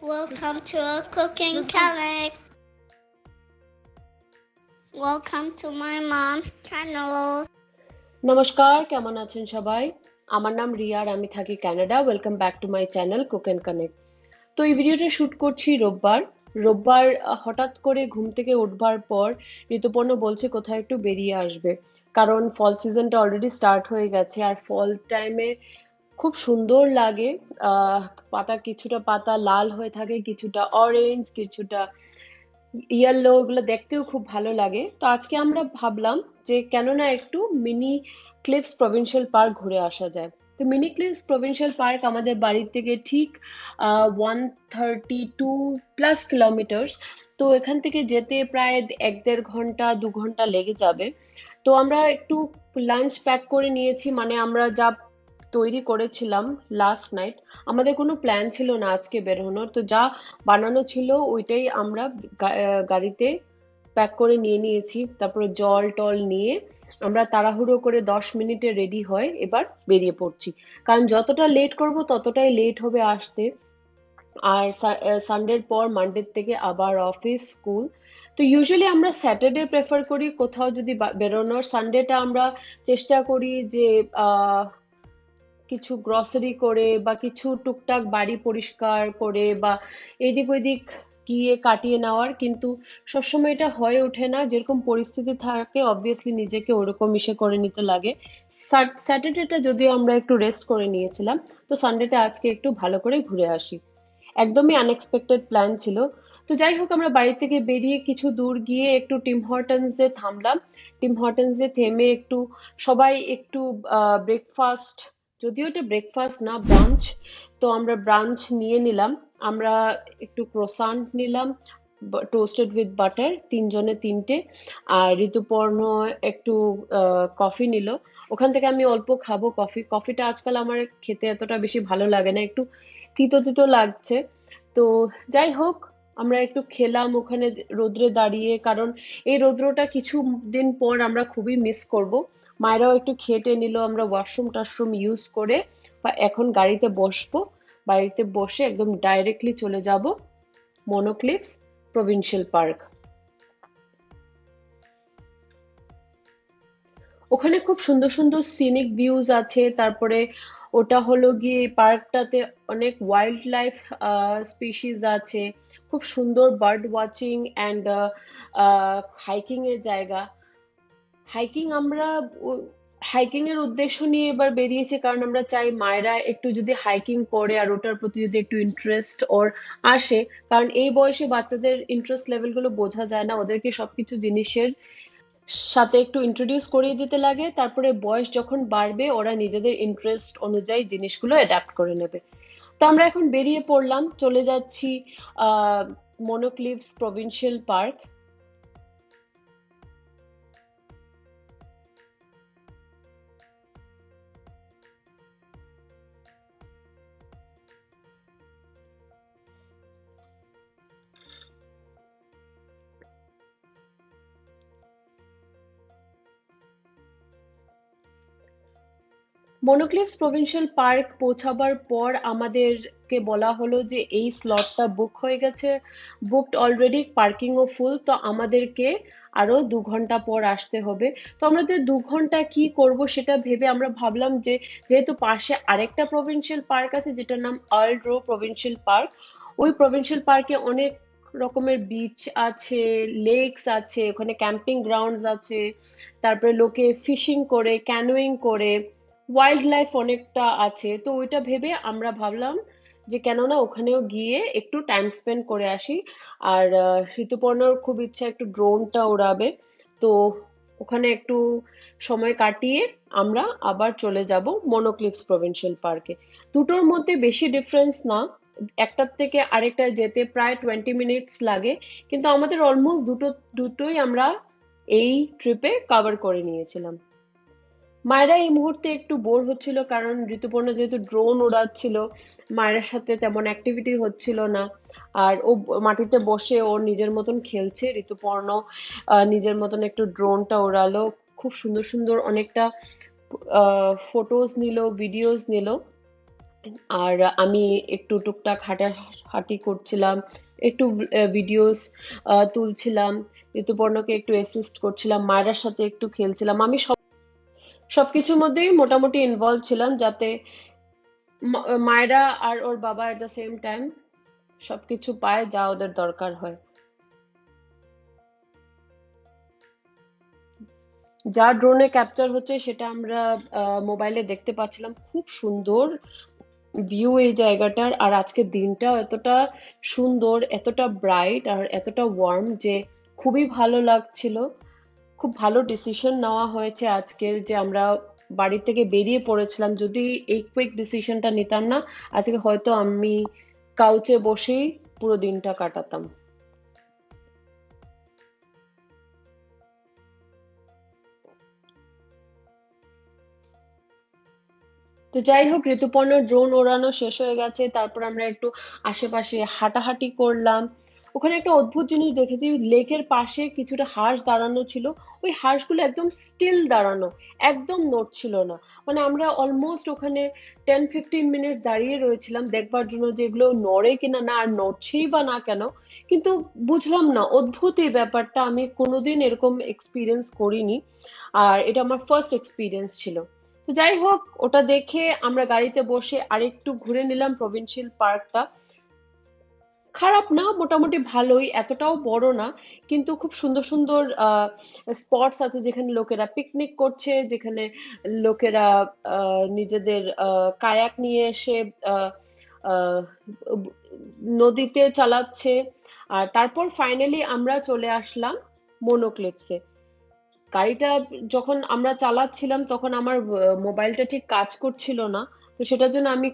welcome to a cooking comic. Welcome to my mom's channel. নমস্কার, কেমন আছেন সবাই? আমার নাম রিয়া আমি থাকি Canada welcome back to my channel cook and connect তো এই ভিডিওটা শ্যুট করছি রোববার। রোববার হঠাৎ করে ঘুম থেকে উঠবার পর ঋতুপর্ণ বলছে কোথায় একটু বেরিয়ে আসবে। কারণ ফল সিজনটা অলরেডি স্টার্ট হয়ে গেছে আর ফল টাইমে খুব সুন্দর লাগে। পাতা কিছুটা পাতা লাল হয়ে থাকে, কিছুটা অরেঞ্জ কিছুটা ইয়েলো ওগুলো দেখতেও খুব ভালো লাগে। তো আজকে আমরা ভাবলাম যে কেন না একটু মিনি ক্লিপস প্রভিনশিয়াল পার্ক ঘুরে আসা যায়। তো মিনি ক্লিপস প্রভিনশিয়াল পার্ক আমাদের বাড়ির থেকে ঠিক one thirty two plus kilometres তো এখান থেকে যেতে প্রায় এক দেড় ঘণ্টা, দু ঘণ্টা লেগে যাবে। তো আমরা একটু লাঞ্চ প্যাক করে নিয়েছি। মানে আমরা যা তৈরি করেছিলাম লাস্ট নাইট আমাদের কোনো প্ল্যান ছিল না আজকে বেরোনোর তো যা বানানো ছিল ওইটাই আমরা গাড়িতে প্যাক করে নিয়ে নিয়েছি। তারপরে জল টল নিয়ে আমরা তাড়াহুড়ো করে দশ মিনিটে রেডি হয়ে এবার বেরিয়ে পড়ছি। কারণ যতটা লেট করব ততটাই লেট হবে আসতে। আর সানডের পর মানডের থেকে আবার অফিস স্কুল তো ইউজুয়ালি আমরা স্যাটারডে প্রেফার করি কোথাও যদি বেরোনোর। সানডেটা আমরা চেষ্টা করি যে কিছু গ্রসারি করে বা কিছু টুকটাক বাড়ি পরিষ্কার করে বা এদিক ওদিক গিয়ে কাটিয়ে নেওয়ার, কিন্তু সবসময় এটা হয়ে ওঠে না। যেরকম পরিস্থিতি থাকে অবভিয়াসলি নিজেকে ওরকম ইসে করে নিতে লাগে। স্যাটারডেটা যদিও আমরা একটু রেস্ট করে নিয়েছিলাম, তো সানডেটা আজকে একটু ভালো করে ঘুরে আসি। একদমই আনএক্সপেক্টেড প্ল্যান ছিল। তো যাই হোক, আমরা বাড়ি থেকে বেরিয়ে কিছু দূর গিয়ে একটু টিম হর্টনসে থামলাম। টিম হর্টনসে থেমে একটু সবাই একটু ব্রেকফাস্ট যদিও এটা ব্রেকফাস্ট না ব্রাঞ্চ তো আমরা ব্রাঞ্চ নিয়ে নিলাম। আমরা একটু ক্রোসান্ট নিলাম টোস্টেড উইথ বাটার তিনজনে তিনটে। আর ঋতুপর্ণ একটু কফি নিল। ওখান থেকে আমি অল্প খাব কফি কফিটা আজকাল আমার খেতে এতটা বেশি ভালো লাগে না, একটু তিতো তিতো লাগছে। তো যাই হোক, আমরা একটু খেলাম ওখানে রোদ্রে দাঁড়িয়ে। কারণ এই রৌদ্রটা কিছু দিন পর আমরা খুবই মিস করব। মায়েরাও একটু খেটে নিল, আমরা ওয়াশরুম টাশরুম ইউজ করে বা এখন গাড়িতে বসবো, বাড়িতে বসে একদম ডাইরেক্টলি চলে যাব মনোক্লিপস প্রভিনশিয়াল পার্ক ওখানে খুব সুন্দর সুন্দর সিনিক ভিউজ আছে, তারপরে ওটা হলো গিয়ে পার্কটাতে অনেক ওয়াইল্ড লাইফ স্পিসিস আছে, খুব সুন্দর বার্ড ওয়াচিং অ্যান্ড হাইকিংয়ের জায়গা। হাইকিং আমরা হাইকিং এর উদ্দেশ্য নিয়ে এবার বেরিয়েছে, কারণ আমরা চাই মায়েরা একটু যদি হাইকিং করে আর ওটার প্রতি যদি একটু ইন্টারেস্ট ওর আসে, কারণ এই বয়সে বাচ্চাদের ইন্টারেস্ট লেভেলগুলো বোঝা যায় না, ওদেরকে সবকিছু জিনিসের সাথে একটু ইন্ট্রোডিউস করিয়ে দিতে লাগে, তারপরে বয়স যখন বাড়বে, ওরা নিজেদের ইন্টারেস্ট অনুযায়ী জিনিসগুলো অ্যাডাপ্ট করে নেবে। তো আমরা এখন বেরিয়ে পড়লাম, চলে যাচ্ছি Mono Cliffs Provincial Park Mono Cliffs Provincial Park পৌঁছাবার পর আমাদেরকে বলা হলো যে এই স্লটটা বুক হয়ে গেছে। বুকড অলরেডি পার্কিংও ফুল তো আমাদেরকে আরও দু ঘণ্টা পর আসতে হবে। তো আমাদের দু ঘণ্টা কি করব সেটা ভেবে আমরা ভাবলাম যে যেহেতু পাশে আরেকটা প্রভিনশিয়াল পার্ক আছে, যেটার নাম আর্ল রো প্রভিনশিয়াল পার্ক ওই প্রভিনশিয়াল পার্কে অনেক রকমের বিচ আছে লেকস আছে, ওখানে ক্যাম্পিং গ্রাউন্ডস আছে, তারপরে লোকে ফিশিং করে ক্যানোয়িং করে ওয়াইল্ড লাইফ অনেকটা আছে, তো ওইটা ভেবে আমরা ভাবলাম যে কেননা ওখানেও গিয়ে একটু টাইম স্পেন্ড করে আসি। আর ঋতুপর্ণর খুব ইচ্ছা একটু ড্রোনটা ওড়াবে, তো ওখানে একটু সময় কাটিয়ে আমরা আবার চলে যাব মনোক্লিপস প্রভিনশিয়াল পার্কে দুটোর মধ্যে বেশি ডিফারেন্স না, একটার থেকে আরেকটা যেতে প্রায় টোয়েন্টি মিনিটস লাগে, কিন্তু আমাদের অলমোস্ট দুটো, দুটোই আমরা এই ট্রিপে কভার করে নিয়েছিলাম। মায়েরা এই মুহূর্তে একটু বোর হচ্ছিল কারণ ঋতুপর্ণ যেহেতু ড্রোন ওড়াচ্ছিল মায়ের সাথে তেমন অ্যাক্টিভিটি হচ্ছিল না। আর ও মাটিতে বসে ওর নিজের মতন খেলছে। ঋতুপর্ণ নিজের মতন একটু ড্রোনটা ওড়ালো খুব সুন্দর সুন্দর অনেকটা ফটোজ নিল ভিডিওস নিল। আর আমি একটু টুকটাক হাঁটা হাঁটাহাঁটি করছিলাম, একটু ভিডিওস তুলছিলাম। ঋতুপর্ণকে একটু অ্যাসিস্ট করছিলাম মায়ের সাথে একটু খেলছিলাম। আমি সব সবকিছুর মধ্যেই মোটামুটি ইনভলভ ছিলাম যাতে মায়েরা আর ওর বাবা এট দ্য সেম টাইম সবকিছু পায় যা ওদের দরকার হয়। যা ড্রোনে ক্যাপচার হচ্ছে সেটা আমরা মোবাইলে দেখতে পাচ্ছিলাম। খুব সুন্দর ভিউ এই জায়গাটার আর আজকের দিনটাও এতটা সুন্দর, এতটা ব্রাইট আর এতটা ওয়ার্ম যে খুবই ভালো লাগছিল। খুব ভালো ডিসিশন নেওয়া হয়েছে আজকের যে আমরা বাড়ি থেকে বেরিয়ে পড়েছিলাম। যদি এই কুইক ডিসিশনটা নিতাম না, আজকে হয়তো আমি কাউচে বসেই পুরো দিনটা কাটাতাম। তো যাই হোক, ঋতুপর্ণ ড্রোন ওড়ানো শেষ হয়ে গেছে। তারপর আমরা একটু আশেপাশে হাঁটাহাঁটি করলাম। ওখানে একটা অদ্ভুত জিনিস দেখেছি, লেকের পাশে কিছুটা হাঁস দাঁড়ানো ছিল। ওই হাঁসগুলো একদম স্টিল দাঁড়ানো, একদম নড়ছিল না। মানে আমরা অলমোস্ট ওখানে টেন ফিফটিন মিনিট দাঁড়িয়ে রয়েছিলাম দেখবার জন্য যে এগুলো নড়ে কিনা না আর নড়ছেই বা না কেন। কিন্তু বুঝলাম না, অদ্ভুত এই ব্যাপারটা। আমি কোনোদিন এরকম এক্সপিরিয়েন্স করিনি। আর এটা আমার ফার্স্ট এক্সপিরিয়েন্স ছিল। তো যাই হোক, ওটা দেখে আমরা গাড়িতে বসে আরেকটু ঘুরে নিলাম প্রভিন্সিয়াল পার্কটা। খারাপ না, মোটামুটি ভালোই, এতটাও বড় না, কিন্তু খুব সুন্দর সুন্দর স্পটস আছে যেখানে লোকেরা পিকনিক করছে, যেখানে লোকেরা নিজেদের কায়াক নিয়ে এসে নদীতে চালাচ্ছে। আর তারপর ফাইনালি আমরা চলে আসলাম মোনোক্লিপসে গাড়িটা যখন আমরা চালাচ্ছিলাম, তখন আমার মোবাইলটা ঠিক কাজ করছিল না, তো সেটার জন্য আমি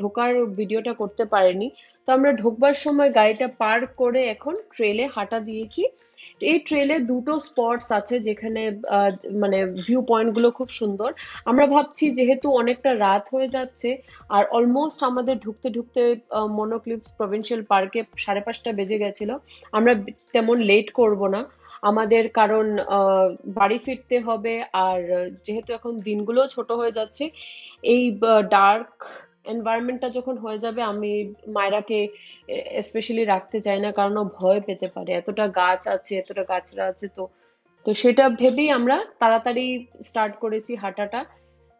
ঢোকার ভিডিওটা করতে পারিনি। আমরা ঢোকবার সময় গাড়িটা পার্ক করে এখন ট্রেলে হাঁটা দিয়েছি। এই ট্রেলে দুটো স্পটস আছে যেখানে মানে ভিউ পয়েন্টগুলো খুব সুন্দর। আমরা ভাবছি যেহেতু অনেকটা রাত হয়ে যাচ্ছে, আর অলমোস্ট আমাদের ঢুকতে ঢুকতে মনোক্লিপস প্রভিন্সিয়াল পার্কে সাড়ে পাঁচটা বেজে গেছিল। আমরা তেমন লেট করব না। আমাদের কারণ বাড়ি ফিরতে হবে, আর যেহেতু এখন দিনগুলো ছোট হয়ে যাচ্ছে, এই ডার্ক এনভায়রনমেন্টটা যখন হয়ে যাবে, আমি মায়রাকে স্পেশালি রাখতে চাই না, কারণ ও ভয় পেতে পারে। এতটা গাছ আছে, এতটা গাছরা আছে, তো তো সেটা ভেবেই আমরা তাড়াতাড়ি স্টার্ট করেছি হাঁটাটা।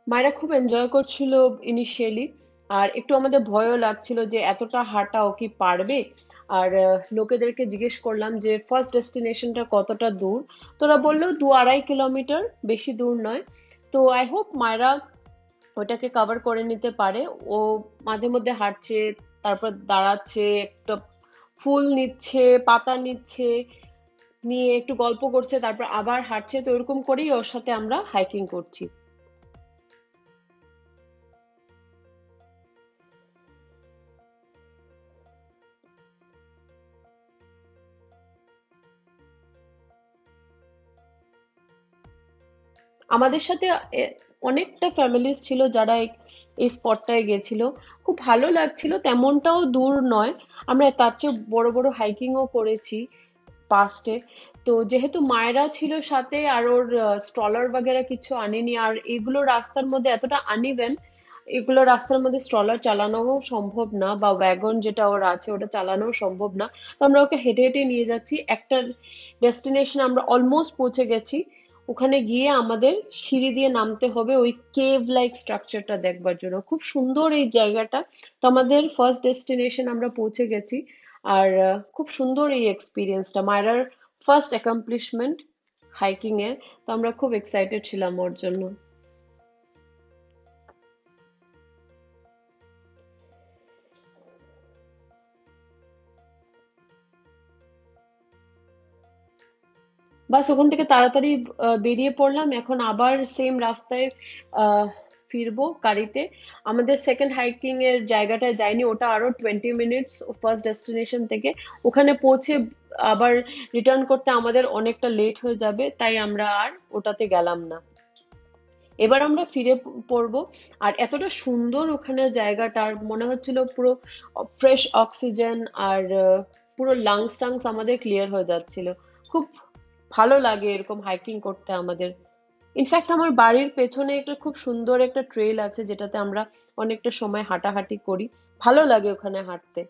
মায়েরা খুব এনজয় করছিল ইনিশিয়ালি আর একটু আমাদের ভয়ও লাগছিল যে এতটা হাঁটা ও কি পারবে? আর লোকেদেরকে জিজ্ঞেস করলাম যে ফার্স্ট ডেস্টিনেশনটা কতটা দূর? তোরা বলল, দু আড়াই কিলোমিটার বেশি দূর নয়। তো আই হোপ মায়েরা ওটাকে কভার করে নিতে পারে। ও মাঝে মধ্যে হাঁটছে, তারপর দাঁড়াচ্ছে, একটা ফুল নিচ্ছে, পাতা নিচ্ছে, নিয়ে একটু গল্প করছে, তারপর আবার হাঁটছে। তো এরকম করেই ওর সাথে আমরা হাইকিং করছি। আমাদের সাথে অনেকটা ফ্যামিলিস ছিল যারা এই স্পটটায় গেছিল। খুব ভালো লাগছিল, তেমনটাও দূর নয়। আমরা তার চেয়ে বড় বড় হাইকিংও করেছি পাস্টে তো যেহেতু মায়েরা ছিল সাথে, আর ওর স্ট্রলার বাগেরা কিছু আনেনি, আর এগুলো রাস্তার মধ্যে এতটা আনিবেন এগুলো রাস্তার মধ্যে স্ট্রলার চালানোও সম্ভব না, বা ওয়াগন যেটা ওর আছে ওটা চালানোও সম্ভব না। তো আমরা ওকে হেঁটে হেঁটে নিয়ে যাচ্ছি। একটা ডেস্টিনেশন আমরা অলমোস্ট পৌঁছে গেছি। ওখানে গিয়ে আমাদের সিঁড়ি দিয়ে নামতে হবে, ওই কেভ লাইক স্ট্রাকচারটা দেখবার জন্য। খুব সুন্দর এই জায়গাটা। তো আমাদের ফার্স্ট ডেস্টিনেশন আমরা পৌঁছে গেছি। আর খুব সুন্দর এই এক্সপিরিয়েন্সটা মায়েরার ফার্স্ট অ্যাকমপ্লিশমেন্ট হাইকিং এর তো আমরা খুব এক্সাইটেড ছিলাম ওর জন্য। বাস ওখান থেকে তাড়াতাড়ি বেরিয়ে পড়লাম। এখন আবার সেম রাস্তায় ফিরবো গাড়িতে। আমাদের সেকেন্ড হাইকিং এর জায়গাটায় যাইনি, ওটা আরও টোয়েন্টি মিনিটস ফার্স্ট ডেস্টিনেশন থেকে। ওখানে পৌঁছে আবার রিটার্ন করতে আমাদের অনেকটা লেট হয়ে যাবে, তাই আমরা আর ওটাতে গেলাম না। এবার আমরা ফিরে পড়ব। আর এতটা সুন্দর ওখানে জায়গাটা, আর মনে হচ্ছিল পুরো ফ্রেশ অক্সিজেন আর পুরো লাংস টাংস আমাদের ক্লিয়ার হয়ে যাচ্ছিল। খুব ভালো লাগে এরকম হাইকিং করতে আমাদের। ইনফ্যাক্ট আমার বাড়ির পেছনে একটা খুব সুন্দর একটা ট্রেল আছে, যেটাতে আমরা অনেকটা সময় হাঁটাহাঁটি করি। ভালো লাগে ওখানে হাঁটতে।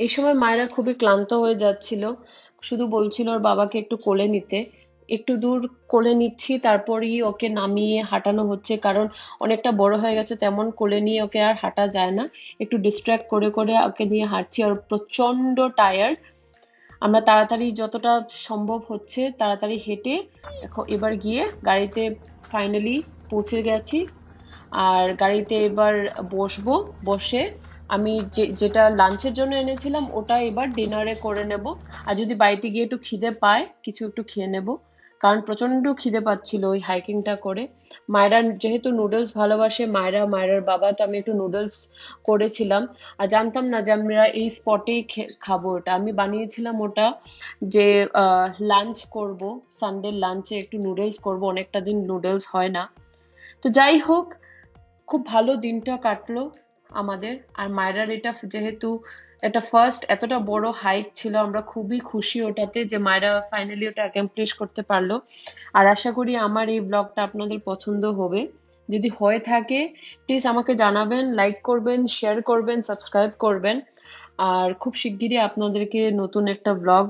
এই সময় মায়েরা খুবই ক্লান্ত হয়ে যাচ্ছিল। শুধু বলছিল ওর বাবাকে একটু কোলে নিতে। একটু দূর কোলে নিচ্ছি, তারপরই ওকে নামিয়ে হাঁটানো হচ্ছে। কারণ অনেকটা বড় হয়ে গেছে, তেমন কোলে নিয়ে ওকে আর হাঁটা যায় না। একটু ডিস্ট্র্যাক্ট করে করে ওকে নিয়ে হাঁটছি। আর প্রচণ্ড টায়ার্ড আমরা তাড়াতাড়ি যতটা সম্ভব হচ্ছে তাড়াতাড়ি হেঁটে এবার গিয়ে গাড়িতে ফাইনালি পৌঁছে গেছি। আর গাড়িতে এবার বসবো, বসে আমি যে, যেটা লাঞ্চের জন্য এনেছিলাম, ওটা এবার ডিনারে করে নেব। আর যদি বাড়িতে গিয়ে একটু খিদে পায়, কিছু একটু খেয়ে নেব। কারণ প্রচণ্ড খিদে পাচ্ছিল ওই হাইকিংটা করে। মায়েরা যেহেতু নুডলস ভালোবাসে, মায়েরা, মায়েরার বাবা, তো আমি একটু নুডলস করেছিলাম। আর জানতাম না যে আমরা এই স্পটেই খাব ওটা। আমি বানিয়েছিলাম ওটা যে লাঞ্চ করব সানডে লাঞ্চে একটু নুডলস করব, অনেকটা দিন নুডলস হয় না। তো যাই হোক, খুব ভালো দিনটা কাটলো আমাদের। আর মায়রার এটা যেহেতু এটা ফার্স্ট এতটা বড় হাইক ছিল আমরা খুবই খুশি ওটাতে যে মায়েরা ফাইনালি ওটা অ্যাকমপ্লিশ করতে পারল। আর আশা করি আমার এই ব্লগটা আপনাদের পছন্দ হবে। যদি হয়ে থাকে প্লিজ আমাকে জানাবেন লাইক করবেন শেয়ার করবেন সাবস্ক্রাইব করবেন। আর খুব শিগগিরই আপনাদেরকে নতুন একটা ব্লগ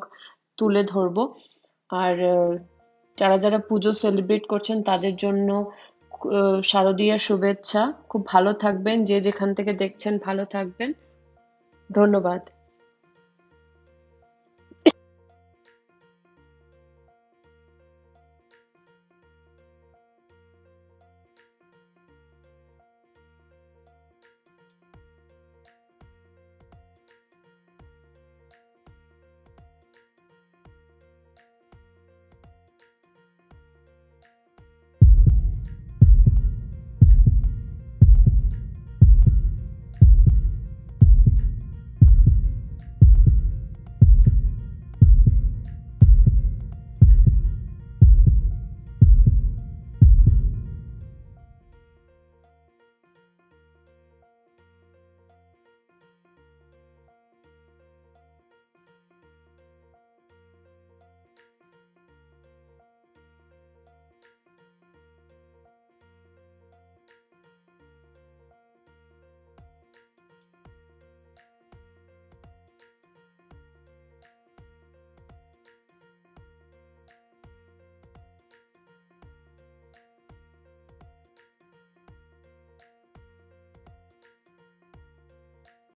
তুলে ধরবো। আর যারা যারা পুজো সেলিব্রেট করছেন তাদের জন্য আহ, শারদীয়ার শুভেচ্ছা। খুব ভালো থাকবেন যে যেখান থেকে দেখছেন ভালো থাকবেন। ধন্যবাদ।